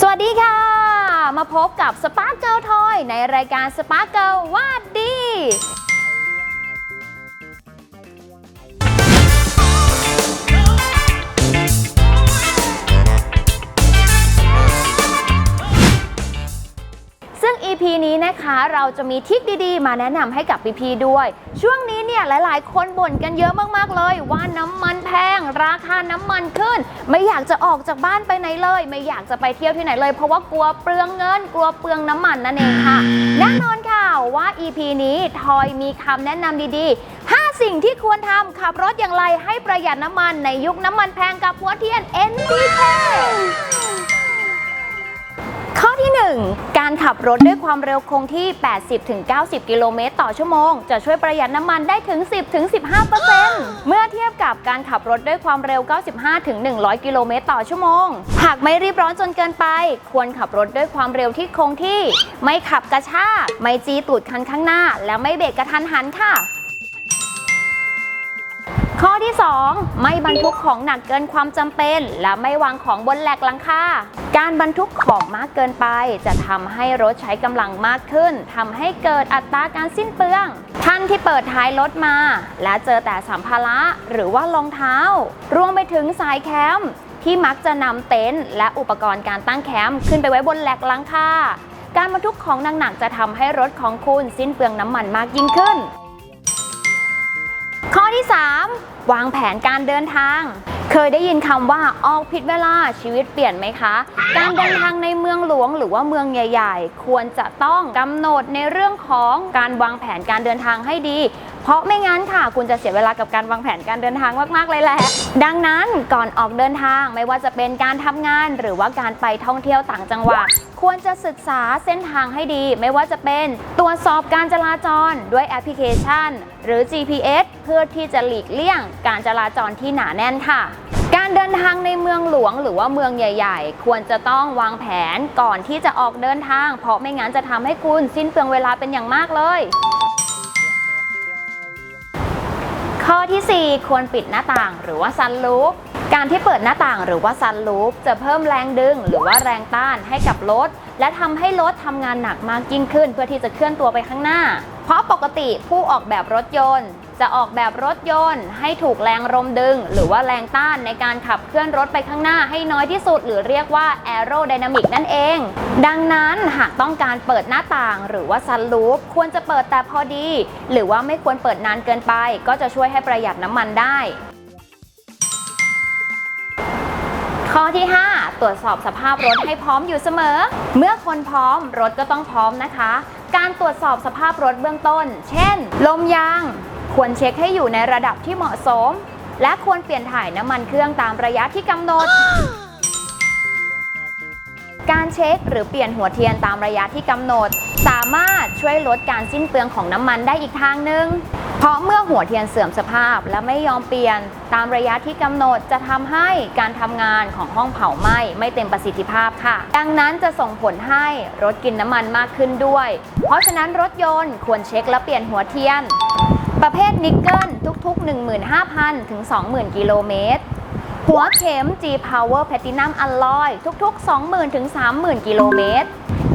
สวัสดีค่ะ มาพบกับสปาร์เกิลทอยในรายการสปาร์เกิลวาดดีซึ่ง EP นี้นะคะเราจะมีทิคดีๆ มาแนะนำให้กับพี่ๆด้วย ช่วงนี้ เนี่ยหลายๆ คนบ่นกันเยอะมากๆเลย ว่าน้ำมันแพง ราคาน้ำมันขึ้น ไม่อยากจะออกจากบ้านไปไหนเลย ไม่อยากจะไปเที่ยวที่ไหนเลย เพราะว่ากลัวเปลืองเงิน กลัวเปลืองน้ำมันนั่นเองค่ะแน่นอนค่ะว่า EP นี้ทอยมีคำแนะนำดีๆ 5 สิ่งที่ควรทำขับรถอย่างไรให้ประหยัดน้ำมันในยุคน้ำมันแพงกับหัวเทียน NPK ข้อที่ 1 การขับรถด้วยความเร็วคงที่ 80-90 กิโลเมตรต่อชั่วโมง จะช่วยประหยัดน้ำมันได้ถึง 10-15%เมื่อเทียบกับการขับรถด้วยความเร็ว 95-100 กิโลเมตรต่อชั่วโมง หากไม่รีบร้อนจนเกินไป ควรขับรถด้วยความเร็วที่คงที่ ไม่ขับกระชาก ไม่จีตูดคันข้างหน้า และไม่เบรกกระทันหันค่ะ ข้อที่ 2 ไม่บรรทุกของหนักเกินความจำเป็น และไม่วางของบนแหลกหลังคาการบรรทุกของมากเกินไป จะทำให้รถใช้กำลังมากขึ้นทำให้เกิดอัตราการสิ้นเปลือง ท่านที่เปิดท้ายรถมา และเจอแต่สัมภาระหรือว่ารองเท้า รวมไปถึงสายแคมป์ที่มักจะนำเต็นท์และอุปกรณ์การตั้งแคมป์ขึ้นไปไว้บนแหลกหลังคาการบรรทุกของหนักๆจะทำให้รถของคุณสิ้นเปลืองน้ำมันมากยิ่งขึ้น ข้อที่ 3 วางแผนการเดินทาง เคยได้ยินคำว่าออกผิดเวลาชีวิตเปลี่ยนไหมคะ การเดินทางในเมืองหลวงหรือว่าเมืองใหญ่ ๆ ควรจะต้องกำหนดในเรื่องของการวางแผนการเดินทางให้ดี เพราะไม่งั้นค่ะ คุณจะเสียเวลากับการวางแผนการเดินทางมากๆเลยแหละ ดังนั้นก่อนออกเดินทางไม่ว่าจะเป็นการทำงาน หรือว่าการไปท่องเที่ยวต่างจังหวัด ควรจะศึกษาเส้นทางให้ดี ไม่ว่าจะเป็นตรวจสอบการจราจรด้วยแอปพลิเคชัน หรือ GPS เพื่อที่จะหลีกเลี่ยงการจราจรที่หนาแน่นค่ะ การเดินทางในเมืองหลวงหรือว่าเมืองใหญ่ ๆ ควรจะต้องวางแผนก่อนที่จะออกเดินทาง เพราะไม่งั้นจะทำให้คุณสิ้นเปลืองเวลาเป็นอย่างมากเลยข้อทีสี่4 ควรปิดหน้าต่างหรือว่าซันลูป การที่เปิดหน้าต่างหรือว่าซันลูปจะเพิ่มแรงดึงหรือว่าแรงต้านให้กับรถ และทำให้รถทำงานหนักมากยิ่งขึ้น เพื่อที่จะเคลื่อนตัวไปข้างหน้า เพราะปกติผู้ออกแบบรถยนต์ จะออกแบบรถยนต์ ให้ถูกแรงลมดึง หรือว่าแรงต้านในการขับเคลื่อนรถไปข้างหน้าให้น้อยที่สุด หรือเรียกว่า aerodynamic นั่นเอง ดังนั้นหากต้องการเปิดหน้าต่าง หรือว่าซันลูปควรจะเปิดแต่พอดี หรือว่าไม่ควรเปิดนานเกินไป ก็จะช่วยให้ประหยัดน้ำมันได้ ข้อที่ 5 ตรวจสอบสภาพรถให้พร้อมอยู่เสมอ เมื่อคนพร้อมรถก็ต้องพร้อมนะคะ การตรวจสอบสภาพรถเบื้องต้น เช่น ลมยาง ควรเช็คให้อยู่ในระดับที่เหมาะสม และควรเปลี่ยนถ่ายน้ำมันเครื่องตามระยะที่กำหนด การเช็คหรือเปลี่ยนหัวเทียนตามระยะที่กำหนด สามารถช่วยลดการสิ้นเปลืองของน้ำมันได้อีกทางหนึ่ง เพราะเมื่อหัวเทียนเสื่อมสภาพและไม่ยอมเปลี่ยนตามระยะที่กำหนดจะทำให้การทำงานของห้องเผาไหม้ไม่เต็มประสิทธิภาพค่ะ ดังนั้นจะส่งผลให้รถกินน้ำมันมากขึ้นด้วย เพราะฉะนั้นรถยนต์ควรเช็คและเปลี่ยนหัวเทียน ประเภทนิกเกิลทุก ๆ 15,000 ถึง 20,000 กิโลเมตรหัวเข็ม G Power Platinum Alloy ทุก ๆ 20,000 ถึง 30,000 กิโลเมตร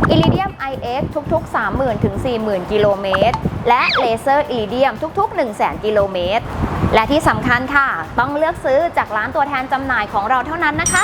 อิริเดียม IX ทุกๆ 30,000ถึง40,000 กิโลเมตร และเลเซอร์อิเลียมทุก ๆ 100,000 กิโลเมตร และที่สำคัญค่ะ ต้องเลือกซื้อจากร้านตัวแทนจำหน่ายของเราเท่านั้นนะคะ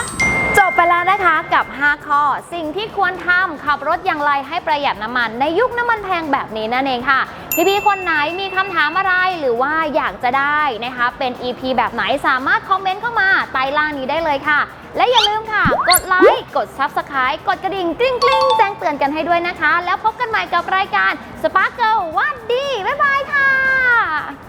ไปแล้วนะคะกับ 5 ข้อ สิ่งที่ควรทำขับรถอย่างไรให้ประหยัดน้ำมัน ในยุคน้ำมันแพงแบบนี้นั่นเองค่ะ พี่ๆคนไหนมีคำถามอะไรหรือว่าอยากจะได้นะคะเป็น EP แบบไหนสามารถคอมเมนต์เข้ามาใต้ล่างนี้ได้เลยค่ะ และอย่าลืมค่ะ กดไลค์กด Subscribe กดกระดิ่งกริ๊งกริ๊งแจ้งเตือนกันให้ด้วยนะคะ แล้วพบกันใหม่กับรายการ Sparkle วัดดีบ๊ายบายค่ะ